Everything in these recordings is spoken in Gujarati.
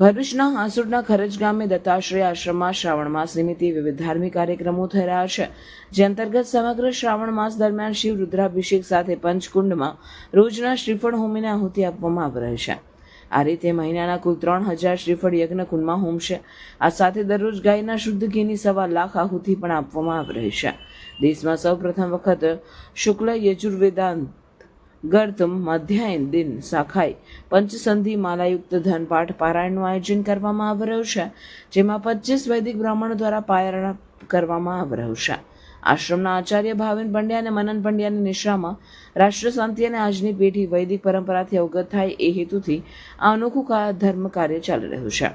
ભરૂચના હાંસુડના ખરજ ગામે દત્તાશ્રય આશ્રમમાં શ્રાવણ માસ નિમિત્તે વિવિધ ધાર્મિક કાર્યક્રમો થઈ રહ્યા છે, જે અંતર્ગત સમગ્ર શ્રાવણ માસ દરમિયાન શિવ રુદ્રાભિષેક સાથે પંચકુંડમાં રોજના શ્રીફળ હોમીને આહુતિ આપવામાં આવી રહી છે. આ રીતે મહિનાના કુલ ત્રણ હજાર શ્રીફળ યજ્ઞ કુંડમાં હોમશે. આ સાથે દરરોજ ગાયના શુદ્ધ ઘીની સવા લાખ આહુતિ પણ આપવામાં આવી રહી છે. દેશમાં સૌ પ્રથમ વખત શુક્લ યજુર્વેદાંત ગર્તમ મધ્યાયન દિન શાખાઈ પંચસંધિ માલાયુક્ત ધનપાઠ પારાયણનું આયોજન કરવામાં આવી રહ્યું છે, જેમાં પચીસ વૈદિક બ્રાહ્મણો દ્વારા પારાયણ કરવામાં આવી રહ્યું છે. આશ્રમના આચાર્ય ભાવિન પંડ્યા અને મનન પંડ્યાની નિશ્રામાં રાષ્ટ્ર શાંતિ અને આજની પેઢી વૈદિક પરંપરાથી અવગત થાય એ હેતુથી આ અનોખું ધર્મ કાર્ય ચાલી રહ્યું છે.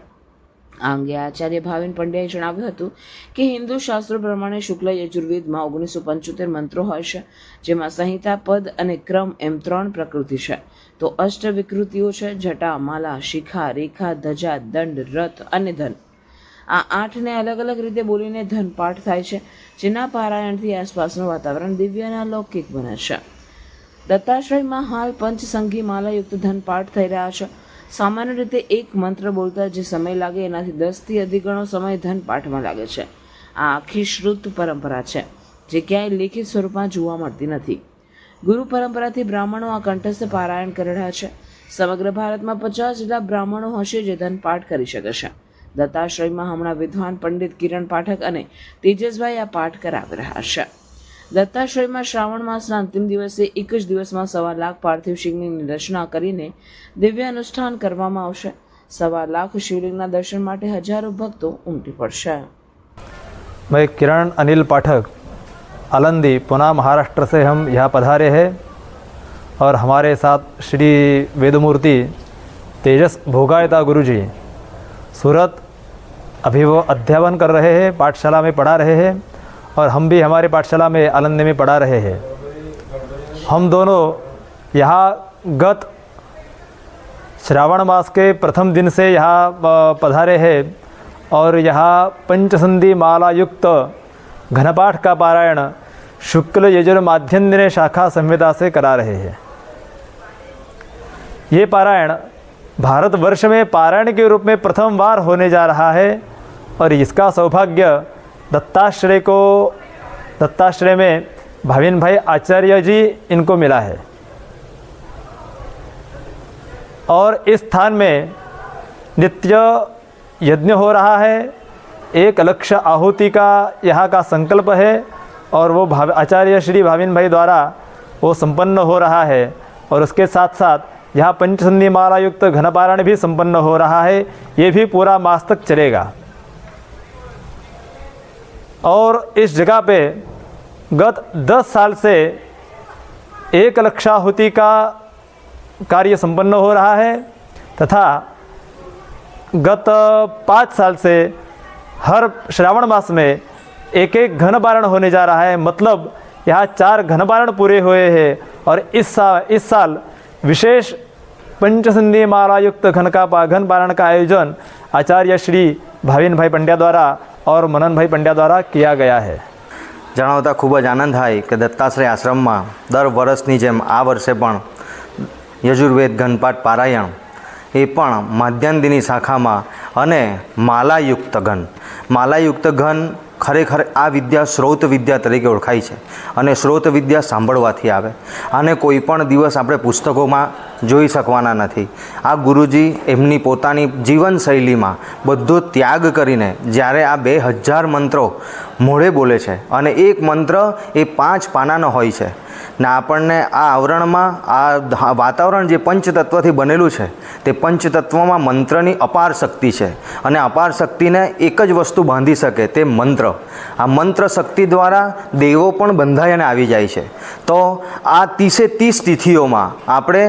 આ અંગે આચાર્ય ભાવિન પંડ્યાએ જણાવ્યું હતું કે હિન્દુ શાસ્ત્રો પ્રમાણે શુક્લ યજુર્વેદમાં ઓગણીસો પંચોતેર મંત્રો હોય છે, જેમાં સંહિતા, પદ અને ક્રમ એમ ત્રણ પ્રકૃતિ છે. તો અષ્ટ વિકૃતિઓ છે, જટા, માલા, શિખા, રેખા, ધજા, દંડ, રથ અને ધન. આ આઠને અલગ અલગ રીતે બોલીને ધન પાઠ થાય છે, જેના પારાયણથી આસપાસનું વાતાવરણ દિવ્યના લૌકિક બને છે. દત્તાશ્રયમાં હાલ પંચસંગી માલાયુક્ત ધન પાઠ થઈ રહ્યા છે સામાન્ય રીતે એક મંત્ર બોલતા જે સમય લાગે, એનાથી દસથી અધિક ગણો સમય ધન પાઠમાં લાગે છે. આ આખી શ્રુત પરંપરા છે, જે ક્યાંય લેખિત સ્વરૂપમાં જોવા મળતી નથી. ગુરુ પરંપરાથી બ્રાહ્મણો આ કંઠસ્થ પારાયણ કરી રહ્યા છે. સમગ્ર ભારતમાં પચાસ જેટલા બ્રાહ્મણો હશે જે ધન પાઠ કરી શકે છે. દત્તાશ્રયમાં હમણાં વિદ્વાન પંડિત કિરણ પાઠક અને તેજસભાઈ આ પાઠ કરાવી રહ્યા છે. દત્તાશ્રયમાં શ્રાવણ માસના અંતિમ દિવસે એક જ દિવસમાં સવા લાખ પાર્થિવ શિવલિંગની રચના કરીને દિવ્ય અનુષ્ઠાન કરવામાં આવશે સવા લાખ શિવલિંગના દર્શન માટે હજારો ભક્તો ઉમટી પડશે मैं किरण अनिल पाठक आलंदी पुणे महाराष्ट्र से हम यहाँ पधारे हैं और हमारे साथ श्री वेदमूर्ति तेजस भोगायता गुरु जी सूरत अभी वो अध्यापन कर रहे हैं पाठशाला में पढ़ा रहे हैं और हम भी हमारे पाठशाला में आलंदी में पढ़ा रहे हैं। हम दोनों यहाँ गत श्रावण मास के प्रथम दिन से यहाँ पधारे हैं और यहाँ पंचसंधि माला युक्त घनपाठ का पारायण शुक्ल यजुर्माध्यन्दिने शाखा संहिता से करा रहे हैं। ये पारायण भारतवर्ष में पारायण के रूप में प्रथम बार होने जा रहा है और इसका सौभाग्य दत्ताश्रय को, दत्ताश्रय में भाविन भाई आचार्य जी इनको मिला है। और इस स्थान में नित्य यज्ञ हो रहा है। एक लक्ष्य आहुति का यहाँ का संकल्प है और वो भाव, आचार्य श्री भाविन भाई द्वारा वो संपन्न हो रहा है। और उसके साथ साथ यहाँ पंचसंधि माला युक्त घनपारायण भी संपन्न हो रहा है। ये भी पूरा मास तक चलेगा। और इस जगह पे गत दस साल से एक लक्षाहुति का कार्य संपन्न हो रहा है तथा गत पाँच साल से हर श्रावण मास में एक एक घन पारण होने जा रहा है। मतलब यहाँ चार घन पारण पूरे हुए हैं और इस साल इस साल विशेष पंचसंधि मालायुक्त घन का घन पारण का आयोजन आचार्य श्री ભાવિનભાઈ પંડ્યા દ્વારા ઓર મનનભાઈ પંડ્યા દ્વારા કિયા ગયા હૈ. જણાવતા ખૂબ જ આનંદ થાય કે દત્તાશ્રય આશ્રમમાં દર વર્ષની જેમ આ વર્ષે પણ યજુર્વેદ ઘનપાઠ પારાયણ એ પણ માધ્યાંદીની શાખામાં અને માલાયુક્ત ઘન. માલાયુક્ત ઘન ખરેખર આ વિદ્યા શ્રોત વિદ્યા તરીકે ઓળખાય છે અને શ્રોત વિદ્યા સાંભળવાથી આવે. આને કોઈ પણ દિવસ આપણે પુસ્તકોમાં જોઈ શકવાના નથી. આ ગુરુજી એમની પોતાની જીવનશૈલીમાં બધો ત્યાગ કરીને જ્યારે આ બે હજાર મંત્રો મોઢે બોલે છે અને એક મંત્ર એ પાંચ પાનાનો હોય છે ને આપણને આ આવરણમાં આ વાતાવરણ જે પંચતત્વથી બનેલું છે, તે પંચતત્વમાં મંત્રની અપાર શક્તિ છે. અને અપાર શક્તિને એક જ વસ્તુ બાંધી શકે, તે મંત્ર. આ મંત્ર શક્તિ દ્વારા દેવો પણ બંધાઈ અને આવી જાય છે. તો આ ત્રીસે ત્રીસ તિથિઓમાં આપણે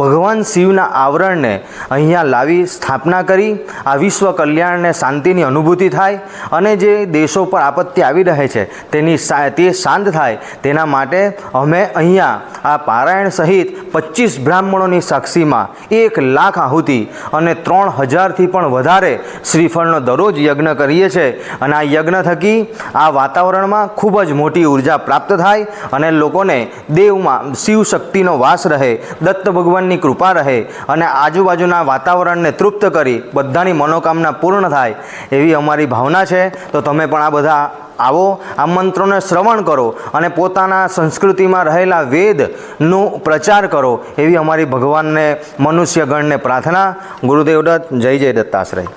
ભગવાન શિવના આવરણને અહીંયા લાવી સ્થાપના કરી, આ વિશ્વ કલ્યાણને શાંતિની અનુભૂતિ થાય, અને જે દેશો પર આપત્તિ આવી રહે છે, તેની તે શાંત થાય, તેના માટે અમે અહીંયા આ પારાયણ સહિત પચીસ બ્રાહ્મણોની સાક્ષીમાં એક લાખ આહુતિ અને ત્રણ હજારથી પણ વધારે શ્રીફળનો દરરોજ યજ્ઞ કરીએ છીએ. અને આ યજ્ઞ થકી આ વાતાવરણમાં ખૂબ જ મોટી ઊર્જા પ્રાપ્ત થાય અને લોકોને દેવમાં શિવ શક્તિનો વાસ રહે, દત્ત ભગવાનની કૃપા રહે અને આજુબાજુના વાતાવરણને તૃપ્ત કરી બધાની મનોકામના પૂર્ણ થાય એવી અમારી ભાવના છે. તો તમે પણ આ બધા આવો, આ મંત્રોને શ્રવણ કરો અને પોતાના સંસ્કૃતિમાં રહેલા વેદનો પ્રચાર કરો એવી અમારી ભગવાનને, મનુષ્યગણને પ્રાર્થના. ગુરુદેવ દત્ત, જય જય દત્તાશ્રય